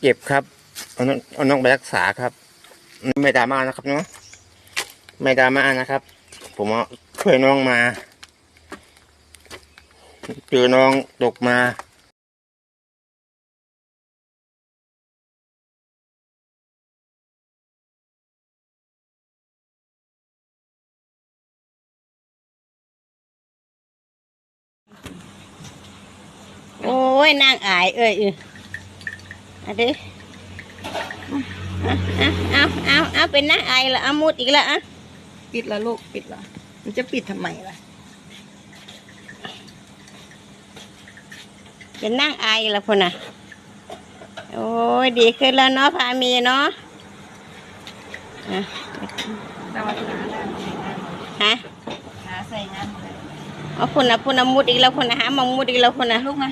เจ็บครับเอาน้องเอาน้องไปรักษาครับ ไม่ดราม่านะครับเนาะไม่ดราม่านะครับ ผมเอาช่วยน้องมาเจอน้องตกมาโอ้ยนางอาย เอ้ย ออเอาดิเอาเอาเอาเอาเป็นนางอายละเอามุดอีกแล้วอะปิดละลูกปิดละมันจะปิดทำไมล่ะเป็นนางอายละพุ่นน่ะ โอ้ยดีขึ้นแล้วเนาะพามีเนาะอะแต่ว่าขาได้ฮะขาใส่งานเอาพุ่นน่ะพุ่นน่ะมุดอีกแล้วพุ่นน่ะหาหมองมุดอีกแล้วพุ่นน่ะลูกมา